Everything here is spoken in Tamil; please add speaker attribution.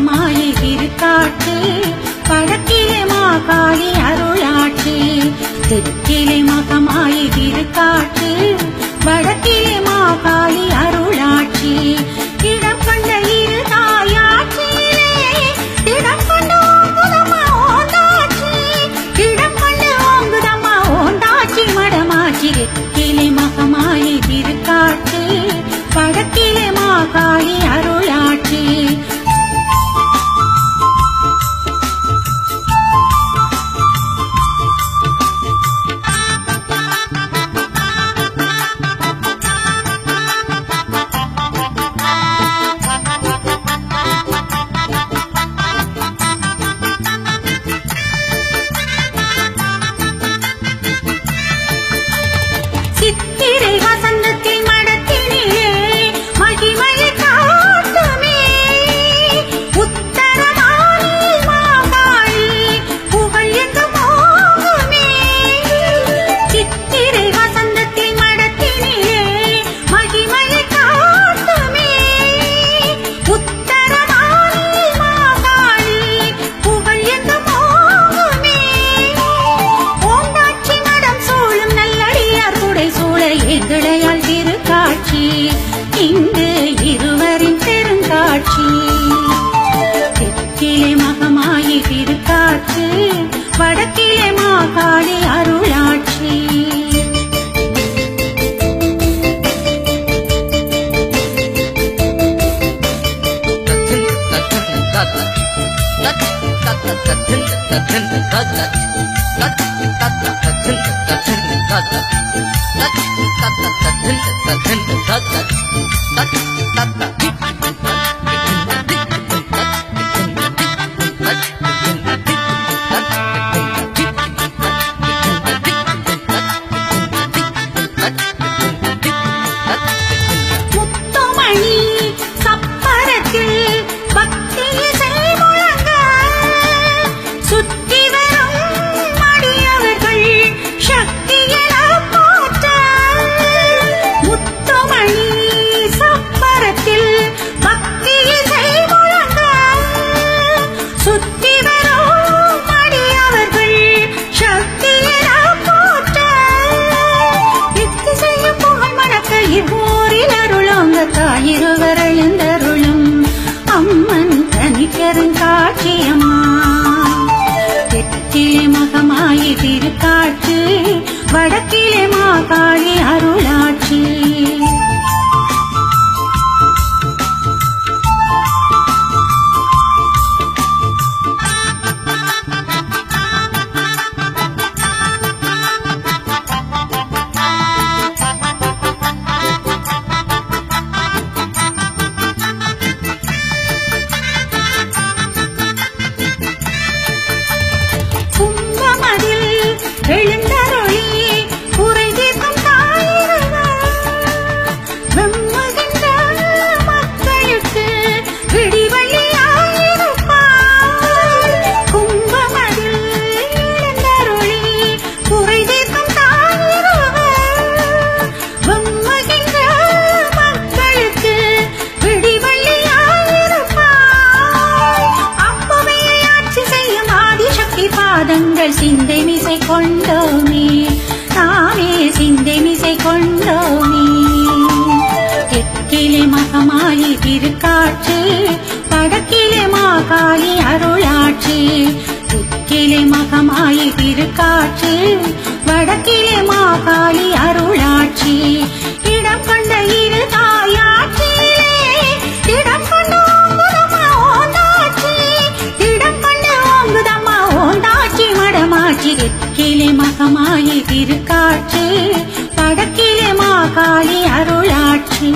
Speaker 1: மாமாயி திருக்காட்டு படக்கிலே மா காளி அருளாட்சி தெற்கிலே மகமாயி திருக்காட்டு. தெய்வமாயி திருக்காற்று வடக்கிலே மாகாளி அருளாட்சி Thank you. பாதங்கள் சிந்தை மிசை கொண்டோமே. தாமே சிந்தை மிசை கொண்டோமே. தெற்கிலே மகமாயி திருக்காற்று வடக்கிலே மாகாளி அருளாற்று. தெற்கிலே மகமாயி திருக்காற்று வடக்கிலே மாகாளி திருக்கிலே மகமாயி திருக்காற்று வடக்கிலே மாகாளி அருளாட்சி.